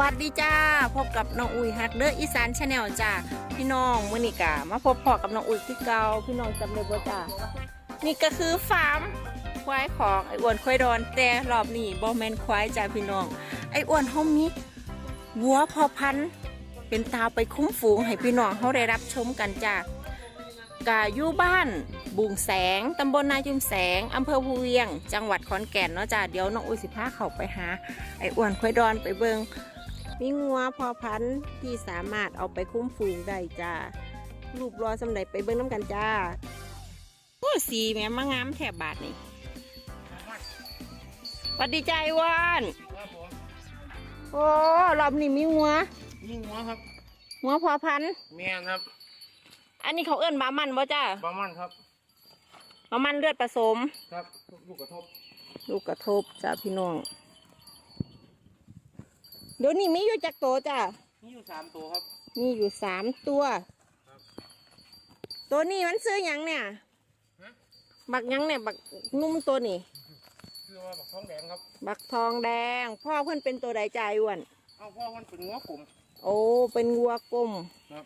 วัสดีจ้า พบกับน้องอุ้ยฮักเดอร์อีสานชาแนลจ้าพี่น้องมื่อนี้กะมาพบพอกับน้องอุ้ยคือเก่าพี่น้องจำได้บ่จ้านี่ก็คือฟาร์มควายของไอ้อ้วนควายดอนแต่รอบนี้บ่แมนควายจ้าพี่น้อง ไอ้อ้วนเฮามีวัวพอพันเป็นตาไปคุ้มฝูงให้พี่น้องเฮาได้รับชมกันจ้ากะอยู่บ้านบุงแสงตำบลนาจุมแสงอำเภอภูเวียง จังหวัดขอนแก่นเนาะจ้าเดี๋ยวน้องอุ้ยสิพาเขาไปหา ไอ้อ้วนควายดอนไปเบิง มีงัวพอพันธุ์ที่สามารถเอาไปคุ้มฝูงได้จ้ารูปรอสำไหนไปเบิงน้ำกันจ้าโอ้สีแม่มางามแถบบาทนี่สวัสดีใจาไอ้อ้วนครับผมโอ้รอบนี้มีงัวยิงหัวครับงัวพอพันธุ์เมียนครับ อันนี้เขาเอิ้นบามันบ่จ้าประมันครับบามันเลือดผสมครับ ลูกกระทบ ลูกกระทบจ้าพี่น้อง เดี๋ยวนี้มีอยู่จักโตจ้านี่อยู่สามตัวครับ มีอยู่สามตัวครับตัวนี้มันซื้อหยังเนี่ยฮะบักหยังเนี่ยบักนุ่มตัวนี่คือว่าบักท้องแดงครับ บักทองแดง พ่อเพื่อนเป็นตัวใดใจอ้วนเอาพ่อมันเป็นหัวกลมโอ้เป็นวัวกลมครับ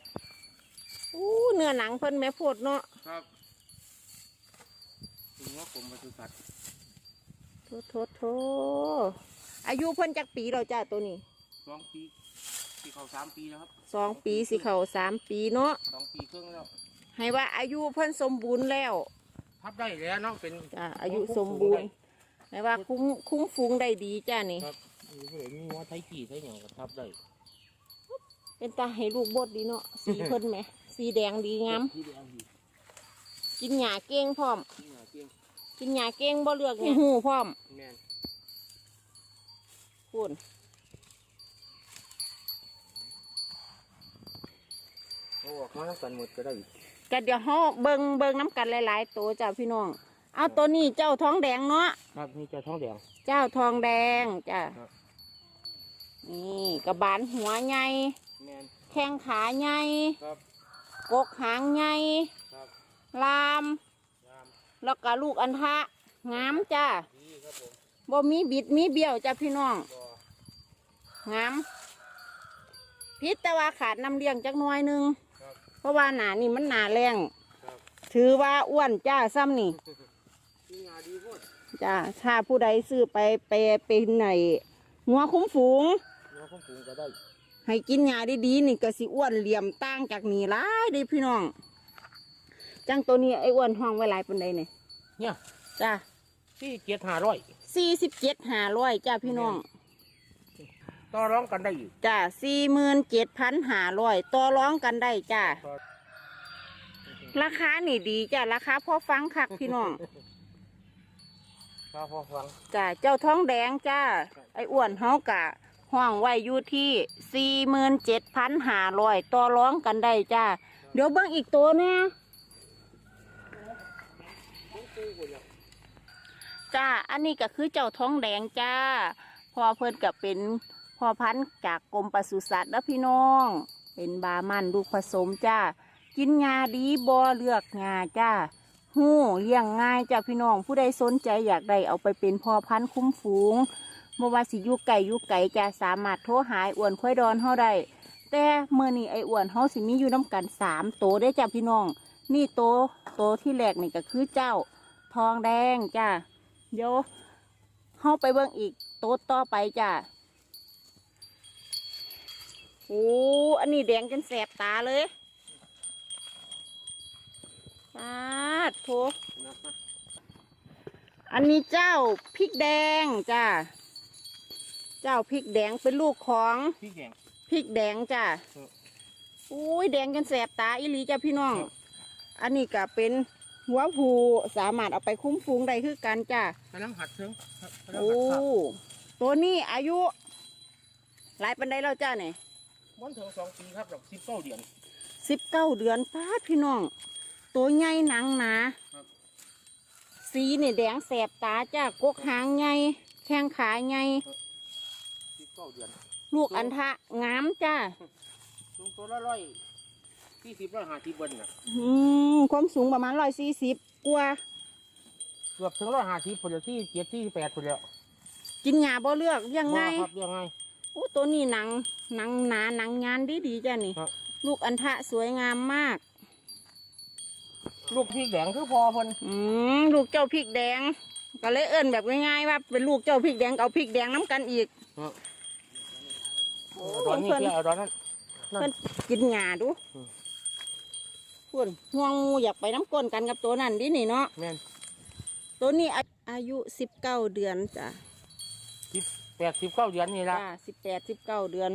อู้เนื้อหนังเพิ่นแม่โพดเนาะครับเป็นหัวกลมปศุสัตว์โทโทโทอายุเพิ่นจักปีเราจ้าตัวนี้ สองปีที่เขาสามปีแล้วครับสองปีสิเขาสามปีเนาะสองปีครึ่งแล้วให้ว่าอายุเพิ่นสมบูรณ์แล้วทับได้แล้วเนาะเป็นจ้าอายุสมบูรณ์ให้ว่าคุ้มคุ้มฟูงได้ดีจ้านี่ครับมีเพื่อนมีหัวไทยกี่ไทยอย่างก็ทับได้เป็นตาให้ลูกบดดีเนาะสีเพิ่นไหม สีแดงดีงามที่แดงดีกินหญ้าเก่งพร้อม ที่หนาเกียงกินหญ้าเก่งบ่เลือกเนี่ยหูพร้อมแมนพูน เอาออกมาทั้งกันหมดก็ได้ก็เดี๋ยวเฮาเบิ่งเบิ่งน้ำกันหลายๆตัวจ้าพี่น้อง เอาตัวนี้เจ้าท้องแดงเนาะ ครับนี่จะท้องแดง เจ้าทองแดงจ้าครับ นี่กระบาลหัวใหญ่แมน แข้งขาใหญ่ครับกกหางใหญ่ครับ ลามยามแล้วก็ลูกอันทะงามจ้าดีครับผมบ่มีบิดมีเบี้ยวจ้าพี่น้อง บ่งามพิษแต่ว่าขาดน้ำเลี้ยงจักหน่อยหนึงครับ เพราะว่าหนานี่มันหนาแรงครับถือว่าอ้วนจ้าซ้ำนี่ดีงาดีโพูดจ้าถ้าผู้ใดซื้อไปไปเป็นไหนหัวคุ้มฝูงเนื้อข้าวปรุงก็ได้ ให้กินยาดีๆนี่ก็สิอ้วนเหลี่ยมตั้งจากนี่หลายเด้พี่น้องจังตัวนี้ไอ้อ้วนห้องไว้หลายปันใดเนี่ยเนี่ยจ้าที่เกียรห้าร้อยสี่สิบเจ็ดห้าร้อยจ้าพี่น้อง ต่อร้องกันได้อยู่จ้าสี่หมื่นเจ็ดพันห้าร้อยต่อร้องกันได้จ้าต่อราคานี่ดีจ้าราคาพอฟังคักพี่น้องข้าวพอฟังจ้าเจ้าท้องแดงจ้าไอ้อ้วนเฮากะห้องไว้อยู่ที่สี่หมื่นเจ็ดพันห้าร้อยต่อร้องกันได้จ้าเดี๋ยวเบิ่งอีกตัวเนี่ยจ้า อันนี้ก็คือเจ้าท้องแดงจ้า พอเพิ่นก็เป็น พ่อพันธุ์จากกรมปศุสัตว์แล้วพี่น้อง เป็นบามันลูกผสมจ้ากินงาดีบอเลือกงาจ้าหู้เลี้ยงง่ายจ้าพี่น้องผู้ใดสนใจอยากได้เอาไปเป็นพ่อพันธุ์คุ้มฝูงเมื่อว่าสิยุไก่ยุไก่จะสามารถโทรหายอ้วนค่อยดอนเฮาได้แต่เมื่อนี้ไอ้อ้วนเฮาสิมีอยู่น้ำกันสามโตได้จ้าพี่น้อง นี่โตโตที่แรกนี่ก็คือเจ้า ทองแดงจ้าเดี๋ยวเฮาไปเบิ่งอีกโตต่อไปจ้ะ โอ้อันนี้แดงจนแสบตาเลยปาดโถนะมาอันนี้เจ้าพริกแดงจ้ะเจ้าพริกแดงเป็นลูกของพี่แกงพริกแดงจ้ะครับอุ้ยแดงจนแสบตาอีหลีจ้ะพี่น้องครับอันนี้ก็เป็นหัวผูสามารถเอาไปคุ้มฟูงได้คือกันจ้ะกำลังหัดเชิงครับกำลังโอ้หัดครับตัวนี้อายุหลายปันไดแล้วจ้าเนี่ย วันถึงสองปีครับดอกสิบเก้าเดือนสิบเก้าเดือนป้าดพี่น้อง ตัวใหญ่หนังหนาครับสีนี่แดงแสบตาจ้ากกหางใหญ่แข้งขาใหญ่สิบเก้าเดือนลูกอันทะงามจ้าสูงตัวละร้อยที่สิบร้อยห้าสิบเบิ้ลน่ะอืมความสูงประมาณร้อยสี่สิบกว่าเกือบถึงร้อยห้าสิบผลที่เจ็ดที่แปดผลแล้วกินหญ้าบ่เลือกยังไงบ่ครับยังไงโอ้ตัวนี้หนัง หนังหนาหนังงานดีดีๆจ้ะนี่ ครับ ลูกอันทะสวยงามมาก ลูกพริกแดงคือพอเพิ่นอืมลูกเจ้าพริกแดง ก็เลยเอิ้นแบบง่ายๆว่า เป็นลูกเจ้าพริกแดงก็เอาพริกแดงน้ำกันอีก เอาตอนนี้เพิ่นเพื่อเอาตอนนั้น นั่นเพิ่นกินหญ้าดูอืมพูดห่วงหมูอยากไปน้ำก้นกันกับตัวนั้นดินี่เนาะแม่นตัวนี้อาอายุสิบเก้าเดือนจ้ะ แปดสิบเก้าเดือนนี่ละจ้าสิบแปดสิบเก้าเดือน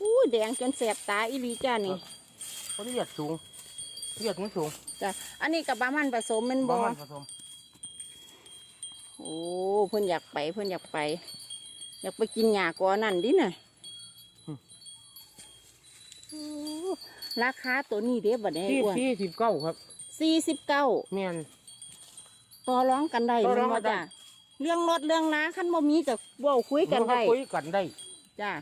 อู้แดงจนแสบตาอีหลีจ้านี่เพราะเลือดสูงเลือดมันสูงจ้ะอันนี้กับบามันผสมแมันบบ่อมันผสมโอ้เพิ่นอยากไปเพิ่นอยากไป อยากไปกินหญ้าก่อนนั่นดิน่ะโอ้ราคาตัวนี้เด้บัดนี้ที่อ้วนที่สิบเก้าครับสี่สิบเก้าแม่น ต่อร้องกันได้ต่อรองแม่กันได้จ้ะ เรื่องรถเรื่องนาขั้นบ่มีกับว่าคุยกันได้คุยกันได้จ้ะ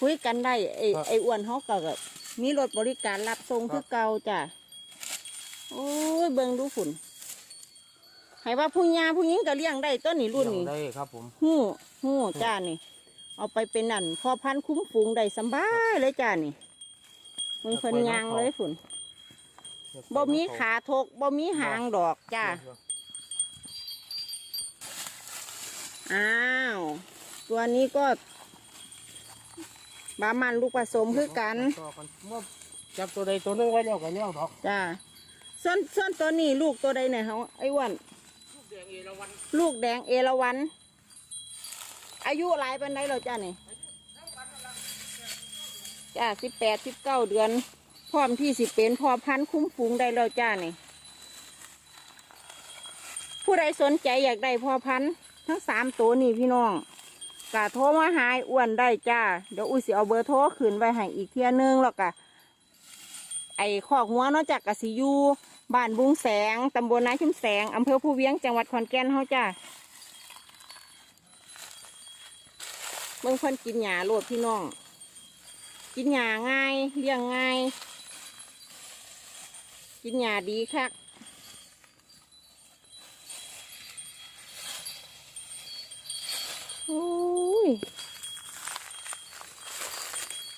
คุยกันได้ไอ้ครับไอ้อ้วนเขาก็แบบมีรถบริการรับส่งครับคือเก่าจ้ะโอ้ยเบิ่งดูฝุ่นให้ว่าผู้ยาผู้หญิงก็เลี้ยงได้ต้นนี้รุ่นนี้ได้ครับผมหู้หู้จ้านี่ เอาไปเป็นนั่นพอพันธุ์คุ้มฝูงได้สำบายเลยจ้านี่มึงเพิ่นยางเลยฝุ่นบ่มีขาทกบ่มีหางดอกจ้า อ้าว ตัวนี้ก็บามันลูกผสมคือกัน ต่อกันเมื่อจับตัวใดตัวหนึงไว้แล้วกันแล้วดอกจ้า ส่วนส่วนตัวนี้ลูกตัวใดเนี่ยเขาไอ้อ้วันลูกแดงเอราวัณลูกแดงเอราวัน อายุหลายเป็นไดเราจ้านี่จ้าสิบแปดสิบเก้าเดือน พร้อมที่สิเป็นพอพันธุ์คุ้มฝูงได้แล้วจ้านี่ ผู้ใดสนใจอยากได้พอพันธุ์ ทั้งสามตัวนี่พี่น้องกะโทรมาหาไอ้วนได้จ้า เดี๋ยวอุ้ยสิเอาเบอร์โทรขึ้นไว้ให้อีกเที่ยนึงแล้วกะไอ้ขอกหัวนอกจากกสิยูบ้านบุงแสงตำบลนาชุมแสงอำเภอภูเวียงจังหวัดขอนแก่นเฮาจ้าเบิ่งเพิ่นกินหญ้าโลดพี่น้อง กินหญ้าง่ายเลี้ยงง่าย กินหญ้าดีคัก อ้ย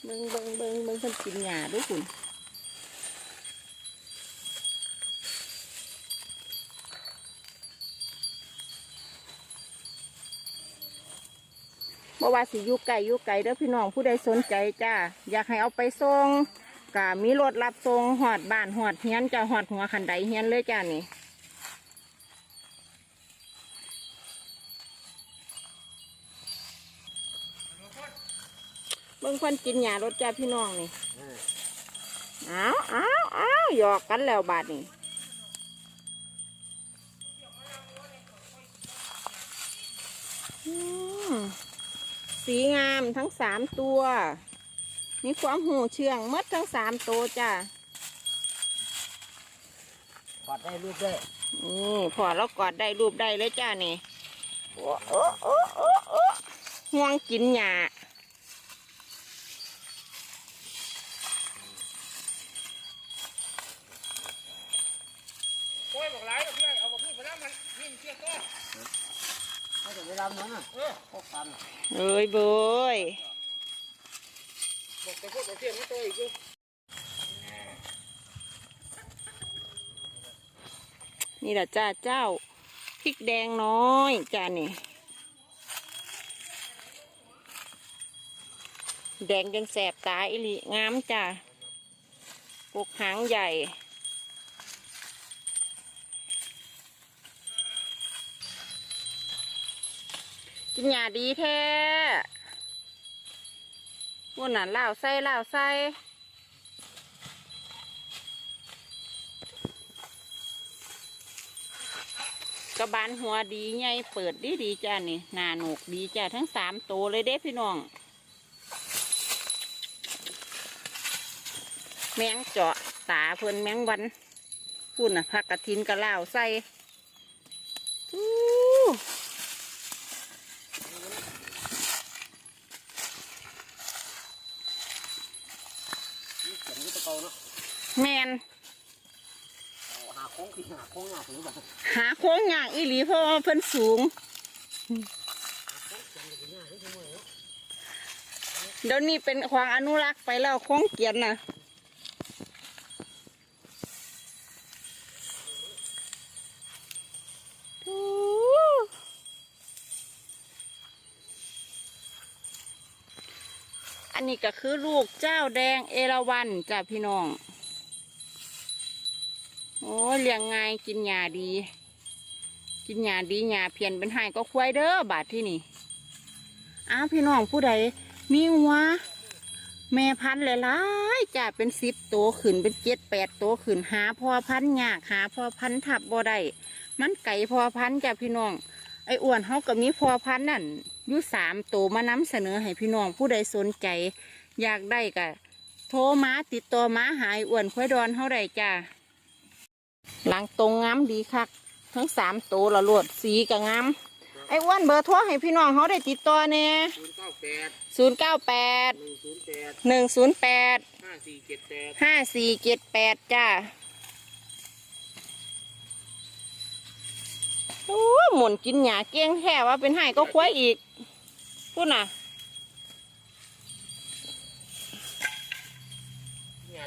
เบิ่งเบิ่งเบิ่งเบิ่งเพิ่นกินหญ้าดูคุณบ่ว่าสิอยู่ไกลอยู่ไกลเด้อพี่น้องผู้ใดสนใจจ้าอยากให้เอาไปส่งก็มีรถรับส่งหอดบ้านหอดเฮียนจะหอดหัวขันไดเฮียนเลยจ้านี่ งคนกินหญ้ารถจ้าพี่น้องนี่อ้าวอ้าวอ้าวหยอกกันแล้วบาดนี่อืมสีงามทั้งสามตัว มีความหูเชื่องหมดทั้งสามตัวจ้ะกอดได้รูปได้นี่พอเรากอดได้รูปได้เลยจ้านี่โอ้โอ้โอ้โอ้โอ้ห่วงกินหญ้า โอ้ยบอกหลายกับพี่เอาบอกพี่ไปแล้วมันนี่มันเชี่ยตัวไม่ถึงเวลานั้นน่ะเออพกกัน เอ้ ยเบยบอกแต่พวกเราเชี่ยไม่ตัวอีกอยู่นี่แหละจ้าเจ้าพริกแดงน้อยจ้านี่ แดงจนแสบตาอิลิงามจ้ากกหางใหญ่ กินหยาดีแท้วันนั้นล่าวใส่ล่าวใส่กระบาลหัวดีไงเปิดดีดีๆจ้านี่หนาหนกดีจ้าทั้งสามตัวเลยเด้พี่น้อง แมงเจาะตาเพิ่นแมงวันพุ่นน่ะผักกระถินกระล่าวใส่อู้ นี่เขียนอยุตะเกาเนาะ แมน หา โค้งคือหาโค้งหาถึงแบบหาโค้งยากอีหลีเพราะว่าเพิ่นสูง เดี๋ยวนี้เป็นควางอนุรักษ์ไปแล้วโค้งเกียนนะอันนี้ก็คือลูกเจ้าแดงเอราวันจ้ะพี่น้อง เลี้ยงง่ายกินหญ้าดี กินหญ้าดีหญ้าเพียนเป็นไห้ก็ควายเด้อบาดที่นี่อ้าวพี่น้องผู้ใดมีหัวแม่พันธุ์หลายๆจ้ะเป็นสิบตัวขึ้นเป็นเจ็ดแปดตัวขึ้นหาพ่อพันธุ์ยากหาพ่อพันธุ์ทับบ่ได้มันไก่พ่อพันธุ์จ้ะพี่น้องไอ้อ้วนเขาก็มีพ่อพันธุ์นั่นอยู่สามตัวมานำเสนอให้พี่น้องผู้ใดสนใจ อยากได้ก็โทรมาติดต่อมาหาไอ้วนค่อยดอนเขาได้จ้ะ หลังตรงงามดีคักทั้งสามตัวละลวดสีก็งามไอ้อ้วนเบอร์โทรให้พี่น้องเขาได้ติดต่อเนี่ยศูนย์เก้าแปดศูนย์เก้าแปดหนึ่งศูนย์แปดหนึ่งศูนย์แปดห้าสี่เจ็ดแปดห้าสี่เจ็ดแปดจ้าโอ้หมุนกินหยาเกี้ยงแค่ว่าเป็นไห้ก็ควายอีกพูดน่ะ เนี่ย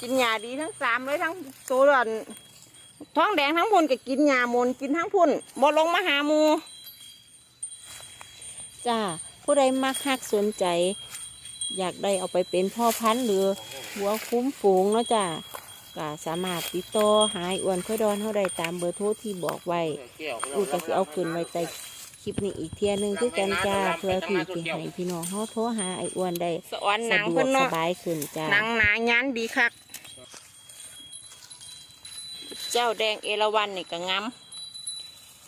กินหยาดีทั้งสามเลยทั้งตัวหล่อนท้องแดงทั้งพุ่นก็กินหยาหมนกินทั้งพุ่นบ่ลงมาหาหมูจ้าผู้ใดมักฮักสนใจ อยากได้เอาไปเป็นพ่อพันธุ์หรือหัวคุ้มฝูงเนาะจ้าก็สามารถติดต่อหายอ้วนค่อยดอนเท่าใดตามเบอร์โทรที่บอกไว้แก้วอุ้ยก็สิเอาขึ้นไว้ใต้ คลิปนี้อีกเที่ยหนึงคือกันจ้าเพื่อที่สิให้พี่น้องเฮาโทรหาไอ้อ้วนได้สะออนหสะนังดวเพิ่กนสเนาะบายขึ้นจ้า หนังหนายันดีคัก เจ้าแดงเอราวันนี่ก็งาม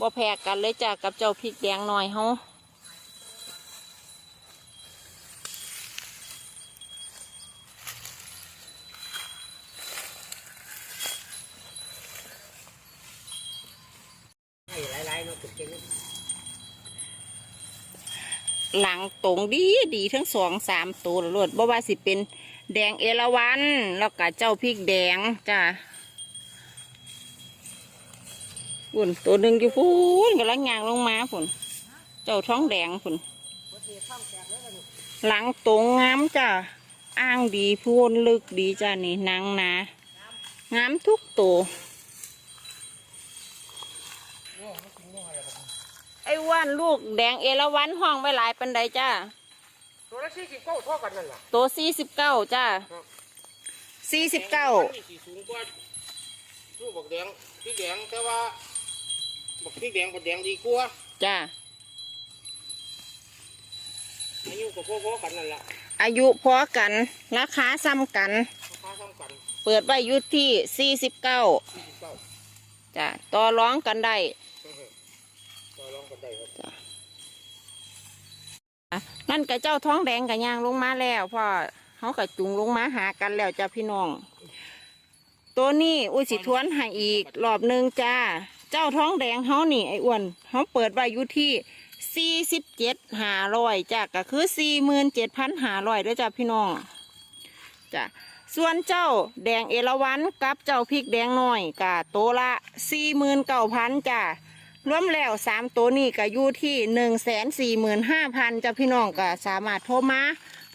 บ่แพ้กันเลยจ้ากับเจ้าพริกแดงหน่อยเฮาให้หลายๆเนาะถึงเก่ง หลังตรงดีดีทั้งสองสามตัวละรวดบ่ว่าสิเป็นแดงเอราวันแล้วก็เจ้าพริกแดงจ้าฝุ่นตัวหนึ่งอยู่ฝุ่นกำลังยางลงมาฝุ่นเจ้าท้องแดงฝุ่นหลังตรงงามจ้าอ้างดีพูนลึกดีจ้านี่นังนางามทุกตัว ไอ้อ้ว่านลูกแดงเอราวันห้องไว้หลายปันใดจ้าตัวละสี่สิบเก้าเท่ากันนั่นแหละตัวสี่สิบเก้าจ้าครับสี่สิบเก้าสี่สูงกว่าลูกบักแดงพี่แดงแต่ว่าบักพี่แดงบักแดงดีกว่าจ้าอายุก็พอๆกันนั่นแหละอายุพอกันราคาซ้ำกัน ราคาเท่ากันเปิดไว้อยุที่สี่สิบเก้าสี่สิบเก้าจ้าต่อร้องกันได้ต่อรองกัน ได้ครับนั่นกับเจ้าท้องแดงกับยางลงมาแล้วพ่อเขากับจุงลงมาหากันแล้วจ้าพี่น้อง ตัวนี้อุ้ยสิทวนให้อีกรอบหนึ่งจ้า เจ้าท้องแดงเขานี่ไอ้อ้วนเขาเปิดไว้อยู่ที่สี่สิบเจ็ดหาร้อยจ้าก็คือสี่หมื่นเจ็ดพันหาร้อยด้วยจ้าพี่น้องจ้าส่วนเจ้าแดงเอราวันกับเจ้าพริกแดงน้อยกะโตละสี่หมื่นเก้าพันจ้า รวมแล้วสามตัวนี้ก็อยู่ที่หนึ่งแสนสี่หมื่นห้าพันจ้าพี่น้องก็สามารถโทรมา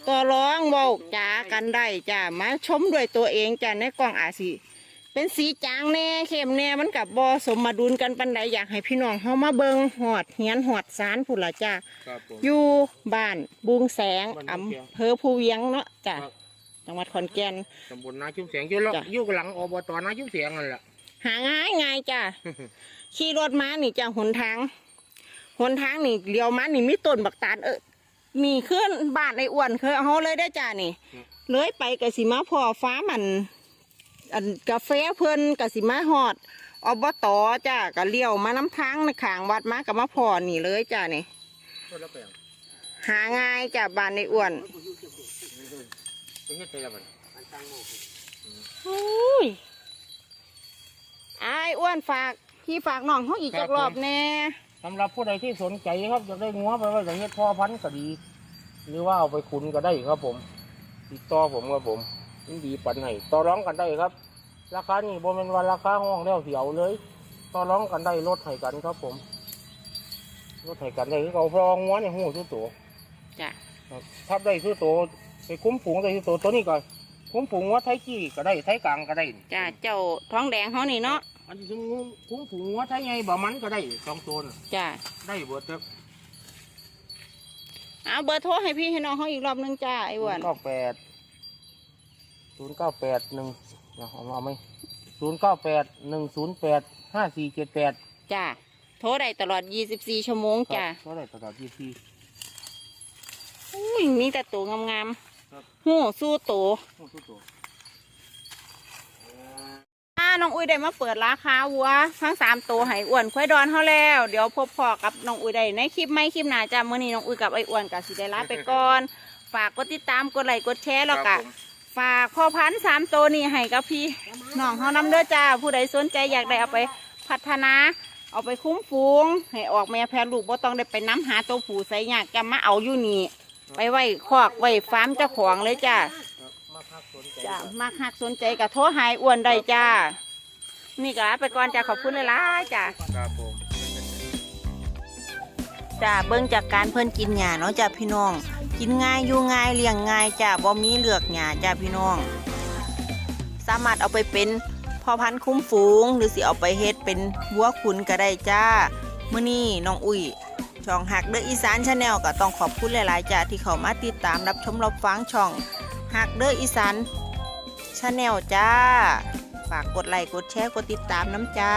ต่อร้องเว้าจากันได้จ้ามาชมด้วยตัวเองจ้าในกล่องอาสีเป็นสีจางแน่เข้มแน่มันกับบอสมมาดุลกันปันใดอยากให้พี่น้องเฮามาเบิงหอดเหียนหอดสารผุนละจ้าครับผม อยู่บ้านบุงแสงบ้านบุงแสงอำเภอภูเวียงเนาะจ้าครับจังหวัดขอนแก่น ตำบลนาชุ่มแสงอยู่แล้วจ้ะ อยู่หลังอบตนาชุ่มแสงนั่นแหละหาง่ายง่ายจ้า ขี่รถมานี่จ้าหนทางหนทางนี่เลี้ยวมานี่มีต้นบักตาลเออมีเคลื่อนบ้านไอ้อ้วนเคยเอาเลยได้จ้านี่เลยไปกสิมาพอฟ้ามันอันกาแฟเพิ่อนกสิมาฮอดอบตจ้าก็เลี้ยวมาน้ำทางในขางวัดมากับมาพอนี่เลยจ้านี่หาง่ายจ้าบ้านไอ้อ้วนไปเฮ็ดไปแล้วมันอันตั้งโมกโอ้ยไอ้อ้วนฝาก พี่ฝากน้องเขาอีกจักรอบแน่สำหรับผู้ใดที่สนใจครับอยากได้งัวไปไว้จะเฮ็ดพ่อพันธุ์ก็ดี หรือว่าเอาไปขุนก็ได้ครับ ผมติดต่อผมครับผมยินดีปันให้ต่อร้องกันได้ครับ ราคานี่บ่แม่นว่าราคาห้องแล้วเสียวเลยต่อร้องกันได้ลดให้กันครับ ผมลดให้กันได้คือเขาพรองงัวในหูทุกตัวจ้ะคครับทับได้คือตัวไปคุ้มฝูงได้คือตัวตัวนี้ก่อนคุ้มฝูงว่าไทยจี้ก็ได้ไทยกลางก็ได้จ้าเจ้าท้องแดงเขานี่เนาะ อันที่คุ้มฝูงว่าไทยไงบ่มันก็ได้สองตัวน่ะจ้าได้เบิดครับเอาเบอร์โทรให้พี่ให้น้องเขาอีกรอบนึงจ้าไอ้อ้วนเก้าแปดศูนย์เก้าแปดหนึ่งเอามาเอาไหมศูนย์เก้าแปดหนึ่งศูนย์แปดห้าสี่เจ็ดแปดจ้าโทรได้ตลอด 24 ชั่วโมงจ้าก็ได้ตลอดยี่สิบอุ้ยมีแต่ตัวงามครับ ๆหูสู้ตัว โอ้ทุกตัวถ้า น้องอุ้ยได้มาเปิดราคาวัวทั้งสามตัวให้อ้วนควายดอนเขาแล้ว เดี๋ยวพบพอกับน้องอุ้ยได้ในคลิปไม่คลิปหน้าจ้ามื่อนี้น้องอุ้ยกับไอ้อ้วนกับสิได้ลาไปก่อน ฝากกดติดตามกดไลค์กดแชร์แล้วคก็รับผมฝากพ่อพันธุ์สามตัวนี้ให้กับพี่น้องเขานำเด้อจ้า ผู้ใดสนใจอยากได้เอาไปพัฒนา เอาไปคุ้มฟูงให้ออกแม่แพรลูกบ่ต้องได้ไปน้ำหาตัวผู้ใส่ยากจะมาเอาอยู่นี่ไปไว้คอกไว้ฟาร์มเจ้าของเลยจ้า นใจจ้ามากหักสนใจกับโทรหายอ้วนได้จ้า นี่ก็ลาไปก่อนจ้าขอบคุณหลายๆจ้าครับผมจ้าเบิ่งจากการเพิ่นกินหญ้าเนาะจ้าพี่น้อง กินง่ายอยู่ง่ายเลี้ยงง่ายจ้าบ่มีเลือกหญ้าจ้าพี่น้อง สามารถเอาไปเป็นพ่อพันธุ์คุ้มฝูง หรือสิเอาไปเฮ็ดเป็นวัวขุนก็ได้จ้ามื้อนี้น้องอุ้ยช่องหักเด้ออีสานชาแนลก็ต้องขอบคุณหลายๆจ้าที่เข้ามาติดตามรับชมรับฟังช่อง หักเด้ออีสานชาแนลจ้า ฝากกดไลค์กดแชร์กดติดตามน้ำจ้า